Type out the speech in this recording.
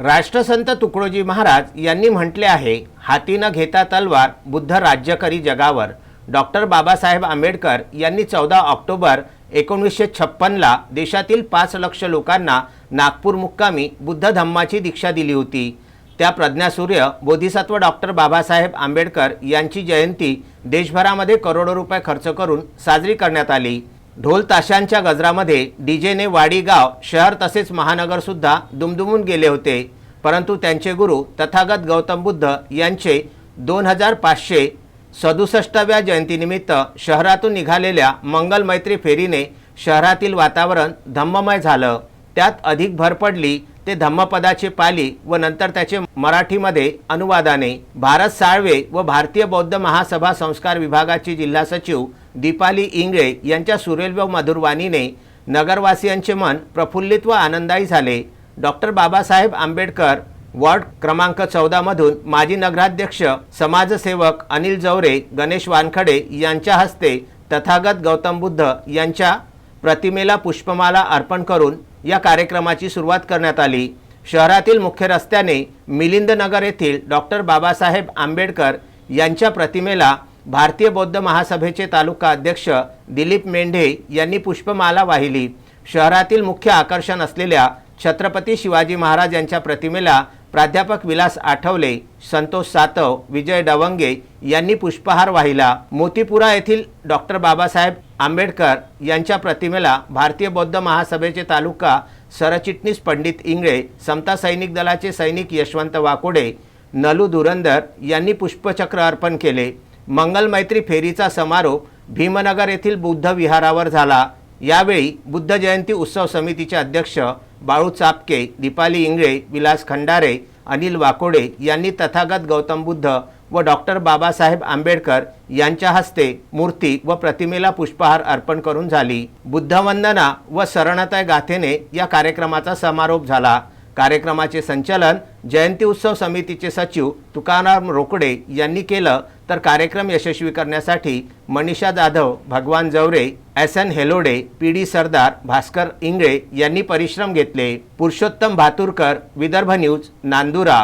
राष्ट्रसंत तुकडोजी महाराज यांनी म्हटले आहे हाती न घेता तलवार बुद्ध राज्य करी जगावर. डॉक्टर बाबासाहेब आंबेडकर यांनी चौदा ऑक्टोबर एकोणीसशे छप्पनला देशातील पाच लक्ष लोकांना नागपूर मुक्कामी बुद्ध धम्माची दीक्षा दिली होती. त्या प्रज्ञासूर्य बोधिसत्व डॉक्टर बाबासाहेब आंबेडकर यांची जयंती देशभरामध्ये करोडो रुपये खर्च करून साजरी करण्यात आली. ढोल ताशांच्या गजरामध्ये डीजेने वाडी गाव शहर तसेच महानगरसुद्धा दुमदुमून गेले होते. परंतु त्यांचे गुरु तथागत गौतम बुद्ध यांचे दोन हजार पाचशे सदुसष्टाव्या जयंतीनिमित्त शहरातून निघालेल्या मंगल मैत्री फेरीने शहरातील वातावरण धम्ममय झालं. त्यात अधिक भर पडली ते धम्मपदाचे पाली व नंतर त्याचे मराठीमध्ये अनुवादाने. भारत साळवे व भारतीय बौद्ध महासभा संस्कार विभागाचे जिल्हा सचिव दीपाली इंगळे यांच्या सुरेल व मधुरवाणीने नगरवासियांचे मन प्रफुल्लित व आनंदायी झाले. डॉक्टर बाबासाहेब आंबेडकर वॉर्ड क्रमांक चौदामधून माजी नगराध्यक्ष समाजसेवक अनिल जवरे गणेश वानखडे यांच्या हस्ते तथागत गौतम बुद्ध यांच्या प्रतिमेला पुष्पमाला अर्पण करून या कार्यक्रमाची सुरुवात करण्यात आली. शहरातील मुख्य रस्त्याने मिलिंद नगर येथील डॉक्टर बाबासाहेब आंबेडकर यांच्या प्रतिमेला भारतीय बौद्ध महासभेचे तालुका अध्यक्ष दिलीप मेंढे यांनी पुष्पमाला वाहिली. शहरातील मुख्य आकर्षण असलेल्या छत्रपती शिवाजी महाराज यांच्या प्रतिमेला प्राध्यापक विलास आठवले संतोष सातव विजय डवंगे यांनी पुष्पहार वाहिला. मोतीपुरा येथील डॉक्टर बाबासाहेब आंबेडकर यांच्या प्रतिमेला भारतीय बौद्ध महासभेचे तालुका सरचिटणीस पंडित इंगळे समता सैनिक दलाचे सैनिक यशवंत वाकोडे नलू धुरंदर यांनी पुष्पचक्र अर्पण केले. मंगल मैत्री फेरीचा समारोप भीमनगर येथील बुद्ध विहारावर झाला. यावेळी बुद्ध जयंती उत्सव समितीचे अध्यक्ष बाळू चापके दीपाली इंगळे विलास खंडारे अनिल वाकोडे यांनी तथागत गौतम बुद्ध व डॉक्टर बाबासाहेब आंबेडकर यांच्या हस्ते मूर्ती व प्रतिमेला पुष्पहार अर्पण करून झाली. बुद्धवंदना व सरणताय गाथेने या कार्यक्रमाचा समारोप झाला. कार्यक्रमाचे संचालन जयंती उत्सव समितीचे सचिव तुकाराम रोकडे यांनी केलं. तर कार्यक्रम यशस्वी करण्यासाठी Manisha Jadhav Bhagwan Javare S N Helode P D Sardar Bhaskar Ingle यांनी परिश्रम घेतले. पुरुषोत्तम भातुरकर विदर्भ न्यूज नांदुरा.